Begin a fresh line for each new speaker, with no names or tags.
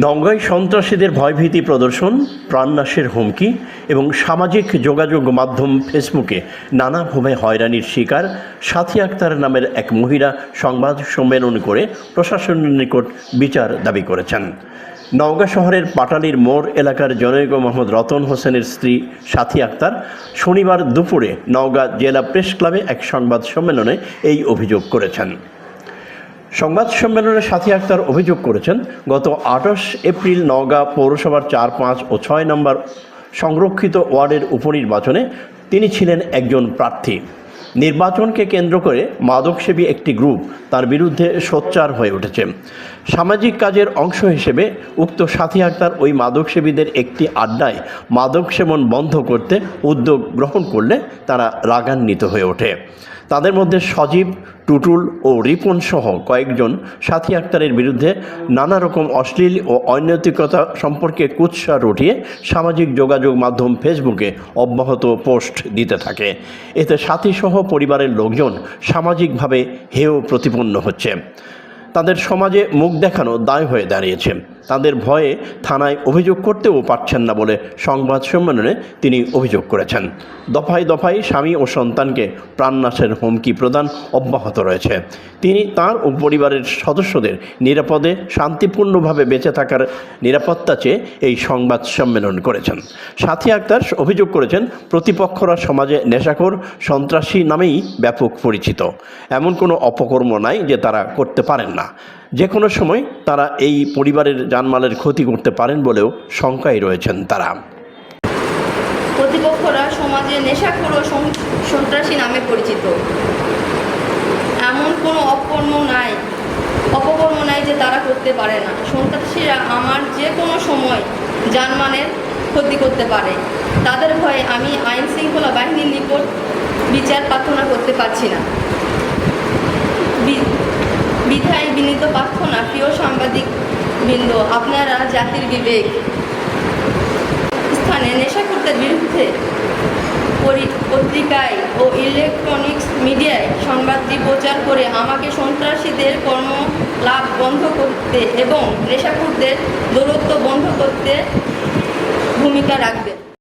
নওগাঁয় সন্ত্রাসীদের ভয়ভীতি প্রদর্শন, প্রাণনাশের হুমকি এবং সামাজিক যোগাযোগ মাধ্যম ফেসবুকে নানাভাবে হয়রানির শিকার, সাথী আক্তার নামের এক মহিলা সংবাদ সম্মেলন করে প্রশাসনের নিকট বিচার দাবি করেছেন। নওগাঁ শহরের পাটালির মোড় এলাকার জনৈক মোহাম্মদ রতন হোসেনের স্ত্রী সাথী আক্তার শনিবার দুপুরে নওগাঁ জেলা প্রেস ক্লাবে এক সংবাদ সম্মেলনে এই অভিযোগ করেছেন। সংবাদ সম্মেলনে সাথী আক্তার অভিযোগ করেছেন, গত আঠাশ এপ্রিল নওগাঁ পৌরসভার চার, পাঁচ ও ছয় নম্বর সংরক্ষিত ওয়ার্ডের উপনির্বাচনে তিনি ছিলেন একজন প্রার্থী। নির্বাচনকে কেন্দ্র করে মাদকসেবী একটি গ্রুপ তার বিরুদ্ধে সোচ্চার হয়ে উঠেছে। সামাজিক কাজের অংশ হিসেবে উক্ত সাথী আক্তার ওই মাদকসেবীদের একটি আড্ডায় মাদক সেবন বন্ধ করতে উদ্যোগ গ্রহণ করলে তারা রাগান্বিত হয়ে ওঠে। তাদের মধ্যে সজীব, টুটুল ও রিপন সহ কয়েকজন সাথী আক্তারের বিরুদ্ধে নানা রকম অশ্লীল ও অনৈতিকতা সম্পর্কে কুৎসা রটিয়ে সামাজিক যোগাযোগ মাধ্যম ফেসবুকে অব্যাহত পোস্ট দিতে থাকে। এতে সাথীসহ পরিবারের লোকজন সামাজিকভাবে হেয় প্রতিপন্ন হচ্ছে। তাদের সমাজে মুখ দেখানো দায় হয়ে দাঁড়িয়েছে। তাদের ভয়ে থানায় অভিযোগ করতেও পারছেন না বলে সংবাদ সম্মেলনে তিনি অভিযোগ করেছেন। দফায় দফায় স্বামী ও সন্তানকে প্রাণনাশের হুমকি প্রদান অব্যাহত রয়েছে। তিনি তার ও পরিবারের সদস্যদের নিরাপদে, শান্তিপূর্ণভাবে বেঁচে থাকার নিরাপত্তা চেয়ে এই সংবাদ সম্মেলন করেছেন। সাথী আক্তার অভিযোগ করেছেন, প্রতিপক্ষরা সমাজে নেশাখোর, সন্ত্রাসী নামেই ব্যাপক পরিচিত। এমন কোনো অপকর্ম নাই যে তারা করতে পারেন না। যে কোনো সময় তারা এই পরিবারের জানমালের ক্ষতি করতে পারেন বলেও শঙ্কায় রয়েছেন তারা।
প্রতিপক্ষরা সমাজে নেশাখোর ও সন্ত্রাসী নামে পরিচিত। এমন কোনো অপকর্ম নাই অপকর্ম নাই যে তারা করতে পারে না। সন্ত্রাসীরা আমার যে কোনো সময় জানমানের ক্ষতি করতে পারে। তাদের ভয়ে আমি আইন শৃঙ্খলা বাহিনীর নিকট বিচার প্রার্থনা করতে পারছি না। বিধায় বিনীত প্রার্থনা প্রিয় সাংবাদিক বৃন্দ, আপনারা জাতির বিবেক স্থানে নেশাখোরদের বিরুদ্ধে পত্রিকায় ও ইলেকট্রনিক্স মিডিয়ায় সংবাদটি প্রচার করে আমাকে সন্ত্রাসীদের কর্মলাভ বন্ধ করতে এবং নেশাখোরদের দূরত্ব বন্ধ করতে ভূমিকা রাখবে।